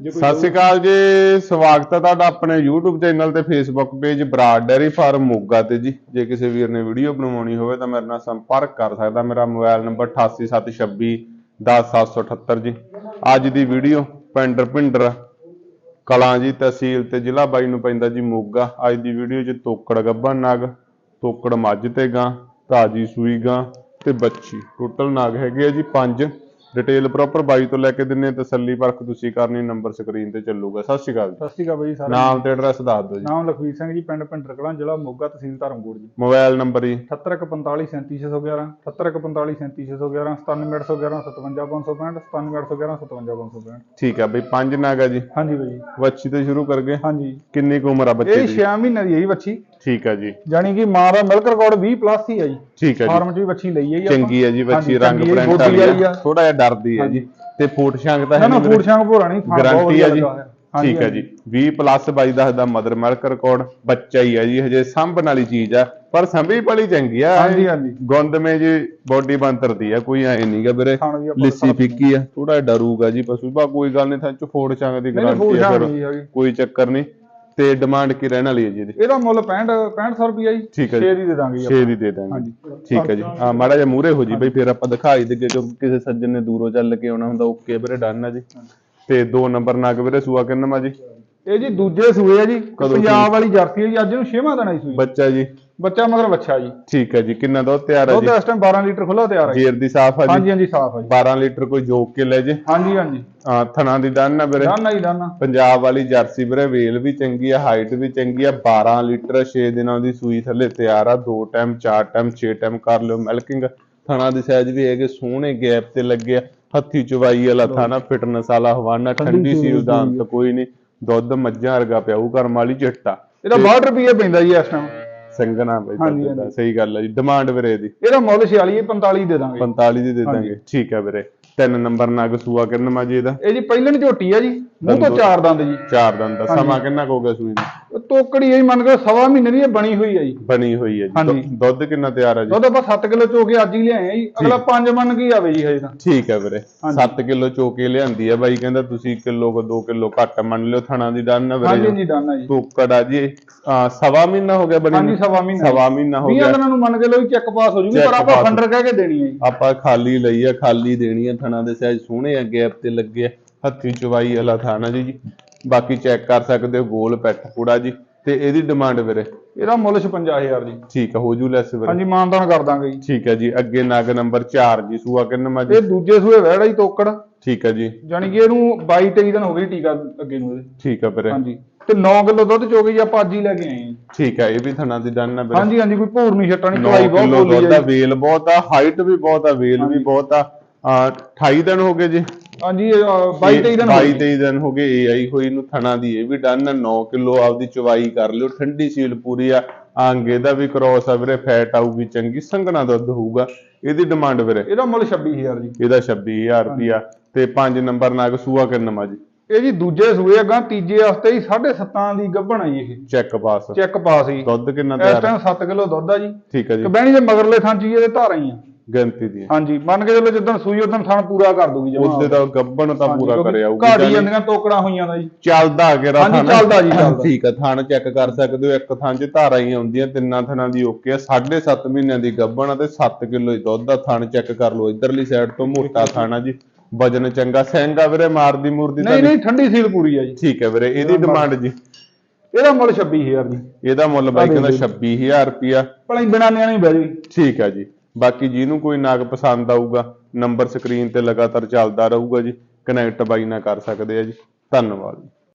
ਸਤਿ ਸ਼੍ਰੀ ਅਕਾਲ ਜੀ ਸਵਾਗਤ ਹੈ ਤੁਹਾਡਾ ਆਪਣੇ YouTube ਚੈਨਲ ਤੇ Facebook page Brar dairy farm Moga ਤੇ ਜੀ। ਜੇ ਕਿਸੇ ਵੀਰ ਨੇ ਵੀਡੀਓ ਬਣਵਾਉਣੀ ਹੋਵੇ ਤਾਂ ਮੇਰੇ ਨਾਲ ਸੰਪਰਕ ਕਰ ਸਕਦਾ। ਮੇਰਾ ਮੋਬਾਈਲ ਨੰਬਰ 8876 10778 ਜੀ। ਅੱਜ ਦੀ ਵੀਡੀਓ ਪਿੰਡ ਭਿੰਡਰ ਕਲਾਂ ਜੀ ਤਹਿਸੀਲ ਤੇ ਜ਼ਿਲ੍ਹਾ ਬਾਈ ਨੂੰ ਪੈਂਦਾ ਜੀ ਮੋਗਾ। ਅੱਜ ਦੀ ਵੀਡੀਓ 'ਚ ਤੋਕੜ ਗੱਭਣ ਨਾਗ ਤੋਕੜ ਮੱਝ ਤੇ ਗਾਂ ਤਾਜੀ ਸੂਈ ਗਾਂ ਤੇ ਬੱਚੀ। ਟੋਟਲ ਨਾਗ ਹੈਗੇ ਆ ਜੀ ਪੰਜ। ਡਿਟੇਲ ਪ੍ਰੋਪਰ ਬਾਈ ਤੋਂ ਲੈ ਕੇ ਦਿੰਨੇ ਤਸੱਲੀ ਪਰਖ ਤੁਸੀਂ ਕਰਨੀ ਨੰਬਰ ਸਕਰੀਨ ਤੇ ਚੱਲੂਗਾ। ਸਤਿ ਸ਼੍ਰੀ ਅਕਾਲ ਜੀ। ਸਤਿ ਸ਼੍ਰੀ ਅਕਾਲ ਬਾਈ ਸਾਰਾ ਨਾਮ ਤੇ ਐਡਰੈਸ ਦੱਸ ਦਿਓ ਜੀ। ਨਾਮ ਲਖਵੀਰ ਸਿੰਘ ਜੀ ਪਿੰਡ ਪਿੰਡਰ ਕਲਾਂ ਜ਼ਿਲ੍ਹਾ ਮੋਗਾ ਤਹਿਸੀਲ ਧਰਮਕੋਟ ਜੀ। ਮੋਬਾਈਲ ਨੰਬਰ ਜੀ। 7145 37611 7145 37611 97811 57565 97811 57565 ਠੀਕ ਆ ਬਈ ਪੰਜ ਨਾਗ ਜੀ। ਹਾਂਜੀ ਬਾਈ। ਵੱਛੀ ਤੋਂ ਸ਼ੁਰੂ ਕਰ ਗਏ। ਹਾਂਜੀ। ਕਿੰਨੀ ਕੁ ਉਮਰ ਆ ਬੱਚੇ ਇਹ ਦੀ? 6 ਮਹੀਨੇ ਦੀ ਹੈ ਜੀ ਬੱਚੀ ਠੀਕ ਆ ਜੀ। ਜਾਣੀ ਕਿ ਮਾਂ ਦਾ ਮਿਲਕ ਰਿਕਾਰਡ 20 ਪਲੱਸ ਹੀ ਹੈ ਜੀ। ਠੀਕ ਆ ਜੀ। ਫਾਰਮ 'ਚ ਵੀ ਬੱਚੀ ਲਈ ਹੈ ਜੀ। ਚੰਗੀ ਆ ਜੀ ਬੱਚੀ ਰੰਗ ਹੈ, ਪ੍ਰਿੰਟ ਵਾਲੀ ਆ। ਆ। ਥੋੜਾ ਜਿਹਾ ਡਰਦੀ ਆ ਜੀ। ਤੇ ਫੂਟ ਸ਼ੰਗ ਤਾਂ ਹੈ ਨਾ ਫੂਡ ਸ਼ਾਂਗ ਭੋਰਾ ਨਹੀਂ ਗਾਰੰਟੀ ਆ ਜੀ। ਠੀਕ ਹੈ ਜੀ। 20 ਪਲੱਸ ਬਾਈ ਦੱਸਦਾ ਮਦਰ ਮਿਲਕ ਰਿਕਾਰਡ ਬੱਚਾ ਹੀ ਆ ਜੀ ਹਜੇ ਸੰਭਣ ਵਾਲੀ ਚੀਜ਼ ਆ। ਪਰ ਸੰਭੀ ਬੜੀ ਚੰਗੀ ਆ। ਹਾਂਜੀ, ਹਾਂਜੀ। ਗੁੰਦ ਮੇ ਜੀ ਬੋਡੀ ਬੰਤਰਦੀ ਆ ਕੋਈ ਐ ਨਹੀਂਗਾ ਵੀਰੇ। ਲਿੱਸੀ ਫਿੱਕੀ ਆ। ਥੋੜਾ ਡਰੂਗਾ ਜੀ ਪਸ਼ੂ। ਬਾ ਕੋਈ ਗੱਲ ਨਹੀਂ ਥਾਂ ਚ ਫੋੜ ਚੰਗ ਦੀ ਗਾਰੰਟੀ ਆ ਕੋਈ ਚੱਕਰ ਨਹੀਂ ਤੇ ਡਿਮਾਂਡ ਕੀ ਰਹਿਣ ਵਾਲੀ ਹੈ ਜੀ ਇਹਦੀ? ਇਹਦਾ ਮੁੱਲ 65 6500 ਰੁਪਿਆ ਜੀ। ਠੀਕ ਹੈ ਜੀ। 6 ਦੀ ਦੇ ਦਾਂਗੇ ਜੀ 6 ਦੀ ਦੇ ਦਾਂਗੇ। ਹਾਂਜੀ। ਠੀਕ ਹੈ ਜੀ। ਆ ਮਾੜਾ ਜਿਹਾ ਮੂਰੇ ਹੋ ਜੀ ਬਈ ਫਿਰ ਆਪਾਂ ਦਿਖਾਈ ਦੇ ਕਿਉਂਕਿ ਕਿਸੇ ਸੱਜਣ ਨੇ ਦੂਰੋਂ ਚੱਲ ਕੇ ਆਉਣਾ ਹੁੰਦਾ ਓਕੇ ਵੀਰੇ ਡਨ ਆ ਜੀ। ਤੇ ਦੋ ਨੰਬਰ ਨਗ ਵੀਰੇ ਸੂਆ ਕਿੰਨਾ ਮਾ ਜੀ? ਇਹ ਜੀ ਦੂਜੇ ਸੂਏ ਆ ਜੀ ਕਦੋਂ ਪੰਜਾਬ ਵਾਲੀ ਜਰਸੀ ਹੈ ਜੀ ਅੱਜ ਨੂੰ 6ਵਾਂ ਦਿਨ ਆਈ ਸੂਈ। ਬੱਚਾ ਜੀ। ਬੱਚਾ ਮਗਰ ਬੱਚਾ ਜੀ। ਠੀਕ ਹੈ ਜੀ ਕਿੰਨਾ ਦੁੱਧ ਤਿਆਰ ਹੈ ਦੁੱਧ ਜੀ? ਇਸ ਟਾਈਮ 12 ਲੀਟਰ ਖੁੱਲਾ ਤਿਆਰ ਹੈ। ਜੇਰ ਦੀ ਸਾਫ਼ ਆ ਜੀ? ਹਾਂਜੀ ਹਾਂਜੀ ਸਾਫ਼ ਹੈ ਜੀ। 12 ਲੀਟਰ ਕੋਈ ਜੋਕ ਕੇ ਲੈ ਜੇ? ਹਾਂਜੀ ਹਾਂਜੀ। ਆ ਥਣਾ ਦੀ ਡਨ ਆ ਵੀਰੇ? ਦਾਨਾ ਹੀ ਦਾਨਾ। ਪੰਜਾਬ ਵਾਲੀ ਜਰਸੀ ਵੀਰੇ ਵੇਲ ਵੀ ਚੰਗੀ ਆ ਹਾਈਟ ਵੀ ਚੰਗੀ ਆ 12 ਲੀਟਰ 6 ਦਿਨਾਂ ਦੀ ਸੂਈ ਥੱਲੇ ਤਿਆਰ ਆ ਦੋ ਟਾਈਮ ਚਾਰ ਟਾਈਮ 6 ਟਾਈਮ ਕਰ ਲਿਓ ਮਿਲਕਿੰਗ ਥਣਾ ਦੀ ਸਾਈਜ਼ ਵੀ ਹੈਗੇ ਸੋਹਣੇ ਗੈਪ ਤੇ ਲੱਗੇ ਆ ਹੱਥੀ ਚਵਾਈ ਵਾਲਾ ਥਾਣਾ ਫਿਟਨੈਸ ਵਾਲਾ ਹਵਾਨਾ ਠੰਡੀ ਸੀਲ ਦਾ ਅੰਤ ਕੋਈ ਨਹੀਂ। ਦੁੱਧ ਮੱਝਾਂ ਵਰਗਾ ਪਿਆਊ ਕਰਮ ਵਾਲੀ ਚਿੱਟਾ ਇਹਦਾ 62 ਰੁਪਏ ਪੈਂਦਾ ਜੀ ਇਸ ਟਾਈਮ ਸੰਗਣਾ ਬਈ ਹਾਂਜੀ, ਤੁਹਾਡੇ ਦਾ ਸਹੀ ਗੱਲ ਹੈ ਜੀ ਡਿਮਾਂਡ ਵੀਰੇ ਦੀ ਇਹਦਾ ਮੁੱਲ 46 ਇਹ 45 ਦੇ ਦਾਂਗੇ। 45 ਦੀ ਦੇ ਦਾਂਗੇ। ਠੀਕ ਹੈ ਵੀਰੇ। ਤਿੰਨ ਨੰਬਰ ਨਗ ਸੂਆ ਕਿੰਨਾ ਮਾ ਜੀ ਇਹਦਾ। ਇਹ ਜੀ ਪਹਿਲਣ ਝੋਟੀ ਆ ਜੀ ਮੂੰਹ ਤੋਂ ਚਾਰ ਦੰਦ ਜੀ। ਚਾਰ ਦਿਨ ਦਾ ਸਮਾਂ ਕਿੰਨਾ ਹੋ ਗਿਆ ਸੂਈ ਨੂੰ ਤੋਕੜੀ ਇਹ ਮੰਨ ਕੇ ਸਵਾ ਮਹੀਨੇ ਦੀ ਇਹ ਬਣੀ ਹੋਈ ਆ ਜੀ। ਬਣੀ ਹੋਈ ਹੈ ਜੀ। ਦੁੱਧ- ਕਿੰਨਾ ਤਿਆਰ ਹੈ ਜੀ? ਦੁੱਧ ਆਪਾਂ 7 ਕਿਲੋ ਚੋ ਕੇ ਅੱਜ ਹੀ ਲਿਆਏ ਆ ਜੀ। ਅਗਲਾ 5 ਮੰਨ ਕੇ ਆਵੇ ਜੀ ਹਜੇ ਤਾਂ। ਠੀਕ ਹੈ ਵੀਰੇ। ਹਾਂਜੀ। 7 ਕਿਲੋ ਚੋਕੇ ਲਿਆਂਦੀ ਹੈ ਬਾਈ ਕਹਿੰਦਾ ਤੁਸੀਂ ਕਿਲੋ ਕੋ 2 ਕਿਲੋ ਘੱਟ ਮੰਨ ਲਿਓ ਥਣਾ ਦੀ ਡਨ ਹੈ ਹਾਂਜੀ ਵੀਰੇ ਜੀ ਦਾਨਾ ਜੀ। ਟੋਕੜ ਆ ਜੀ। ਆ, ਸਵਾ ਮਹੀਨਾ ਹੋ ਗਿਆ ਬਣੀ ਹਾਂਜੀ? ਸਵਾ ਮਹੀਨਾ। ਸਵਾ ਮਹੀਨਾ ਹੋ 20 ਗਿਆ। ਦਿਨਾਂ ਨੂੰ ਮੰਨ ਕੇ ਲਓ ਚੈੱਕ ਪਾਸ ਹੋ ਜੂਗੀ ਪਰ ਆਪਾਂ। ਫੰਡਰ ਕਹਿ ਕੇ ਦੇਣੀ ਹੈ ਜੀ। ਆਪਾਂ ਖਾਲੀ ਲਈ ਆ ਖਾਲੀ ਦੇਣੀ ਆ ਥਣਾ ਦੇ ਸਾਈਜ਼ ਸੋਹਣੇ ਆ ਗੈਪ ਤੇ ਲੱਗੇ ਆ ਹੱਥੀ ਚਵਾਈ ਵਾਲਾ ਥਾਣਾ ਜੀ ਬਾਕੀ ਚੈੱਕ ਕਰ ਸਕਦੇ ਹੋ ਗੋਲ ਪੈਠ ਪੂੜਾ ਜੀ ਤੇ ਇਹਦੀ ਡਿਮਾਂਡ ਵੀਰੇ? ਇਹਦਾ ਮੁੱਲ 56000 ਜੀ। ਠੀਕ ਆ ਹੋ ਜੂ ਲੈਸ ਵੀਰੇ। ਹਾਂਜੀ ਮਾਨਦਾਨ ਕਰ ਦਾਂਗੇ ਜੀ। ਠੀਕ ਹੈ ਜੀ ਅੱਗੇ ਨਗ ਨੰਬਰ 4 ਜੀ ਸੂਆ ਕਿੰਨਾ ਜੀ? ਇਹ ਦੂਜੇ ਸੂਏ ਵਹਿੜਾ ਹੀ ਤੋਕੜ। ਠੀਕ ਹੈ ਜੀ। ਜਾਨੀ ਕਿ ਇਹਨੂੰ 22 23 ਦਿਨ ਹੋ ਗਏ ਟੀਕਾ ਅੱਗੇ ਨੂੰ ਇਹਦੇ। ਠੀਕ ਹੈ ਵੀਰੇ। ਹਾਂਜੀ। ਤੇ 9 ਕਿਲੋ ਦੁੱਧ ਚੋ ਜੀ ਆਪਾਂ ਅੱਜ ਹੀ ਲੈ ਕੇ ਆਏ ਹਾਂ। ਠੀਕ ਹੈ ਇਹ ਵੀ ਥਣਾ ਦੀ ਡਨ ਆ ਵੀਰੇ। ਹਾਂਜੀ ਹਾਂਜੀ ਕੋਈ ਭੂਰ ਨਹੀਂ ਛੱਟਣੀ 9 ਚਵਾਈ ਬਹੁਤ ਬੋਲੀ ਦੁੱਧ ਆ ਜੀ। ਵੇਲ ਬਹੁਤ ਆ ਹਾਈਟ ਵੀ ਬਹੁਤ ਆ ਵੇਲ ਵੀ ਬਹੁਤ ਆ ਆ, 28 ਦਿਨ ਹੋ ਗਏ ਜੀ। ਹਾਂਜੀ 22 23 ਦਿਨ ਹੋ 22 ਗਏ। 23 ਦਿਨ ਹੋ ਗਏ ਇਹ ਆਈ ਹੋਈ ਨੂੰ ਥਣਾ ਦੀ ਇਹ ਵੀ ਡਨ 9 ਕਿਲੋ ਆਪਦੀ ਚਵਾਈ ਕਰ ਲਿਓ ਠੰਡੀ ਸੀਲ ਪੂਰੀ ਆ। ਆਂਗੇ ਦਾ ਵੀ ਕ੍ਰੋਸ ਆ ਵੀਰੇ ਫੈਟ ਆਊਗੀ ਚੰਗੀ ਸੰਘਣਾ ਦੁੱਧ ਹੋਊਗਾ। ਇਹਦੀ ਡਿਮਾਂਡ ਵੀਰੇ। ਇਹਦਾ ਮੁੱਲ 26000 ਜੀ। ਇਹਦਾ 26000 ਰੁਪਿਆ ਤੇ 5 ਨੰਬਰ ਨਾਗ ਸੂਆ ਕਿੰਨਾ ਜੀ। ਇਹ ਜੀ ਦੂਜੇ ਸੂਏ ਅਗਾਂ ਤੀਜੇ ਹਫ਼ਤੇ ਹੀ 7.5 ਦੀ ਗੱਭਣ ਆਈ ਇਹ। ਚੈੱਕ ਪਾਸ ਚੈੱਕ ਪਾਸ ਹੀ ਦੁੱਧ ਕਿੰਨਾ ਇਸ ਤਿਆਰ ਟਾਈਮ 7 ਕਿਲੋ ਦੁੱਧ ਆ ਜੀ। ਠੀਕ ਹੈ ਜੀ। ਕਬੈਣੀ ਦੇ ਮਗਰਲੇ ਥਾਂ ਚ ਹੀ ਇਹਦੇ ਧਾਰਾਂ ਹੀ ਆ। ਗਿਣਤੀ ਦੀ। ਹਾਂਜੀ ਮੰਨ ਕੇ ਚੱਲੋ ਜਦੋਂ ਸੂਈ ਉਦੋਂ ਥਾਂ ਪੂਰਾ ਕਰ ਦੂਗੀ ਜਮਾ। ਉਹਦੇ ਦਾ ਗੱਬਣ ਤਾਂ ਪੂਰਾ ਕਰਿਆ ਆਊਗੀ ਘਾੜੀ ਜਾਂਦੀਆਂ ਤੋਕੜਾਂ ਹੋਈਆਂ ਦਾ ਜੀ। ਚੱਲਦਾ ਅਗੇ ਰਾ ਹਾਂਜੀ, ਚੱਲਦਾ ਜੀ, ਚੱਲਦਾ। ਠੀਕ ਆ ਥਣ ਚੈੱਕ ਕਰ ਸਕਦੇ ਹੋ ਇੱਕ ਥਾਂ 'ਚ ਧਾਰਾਂ ਹੀ ਆਉਂਦੀਆਂ ਤਿੰਨਾਂ ਥਣਾਂ ਦੀ ਓਕੇ ਆ। 7.5 ਮਹੀਨਿਆਂ ਦੀ ਗੱਬਣ ਆ ਤੇ 7 ਕਿਲੋ ਦੁੱਧ ਦਾ ਥਣ ਚੈੱਕ ਕਰ ਲਓ ਇਧਰਲੀ ਸਾਈਡ ਤੋਂ ਮੋਟਾ ਥਣ ਆ ਜੀ। ਵਜਨ ਚੰਗਾ ਸਿੰਗਾ ਵੀਰੇ ਮਾਰਦੀ ਮੂਰਦੀ ਨਹੀਂ ਨਹੀਂ? ਠੰਡੀ ਸੀਲ ਪੂਰੀ ਆ ਜੀ। ਠੀਕ ਹੈ ਵੀਰੇ ਇਹਦੀ ਡਿਮਾਂਡ ਜੀ। ਇਹਦਾ ਮੁੱਲ 26000 ਜੀ। ਇਹਦਾ ਮੁੱਲ ਬਾਈ ਕਹਿੰਦਾ 26000 ਰੁਪਿਆ ਭਲਾ ਬਿਨਾਂ ਨਿਆਣੀ ਬਹਿ ਜੀ। ਠੀਕ ਹੈ ਜੀ। ਬਾਕੀ ਜਿਹਨੂੰ ਕੋਈ ਨਾਗ ਪਸੰਦ ਆਊਗਾ ਨੰਬਰ ਸਕਰੀਨ ਤੇ ਲਗਾਤਾਰ ਚੱਲਦਾ ਰਹੂਗਾ ਜੀ ਕਨੈਕਟ ਬਾਈ ਨਾਲ ਕਰ ਸਕਦੇ ਆ ਜੀ। ਧੰਨਵਾਦ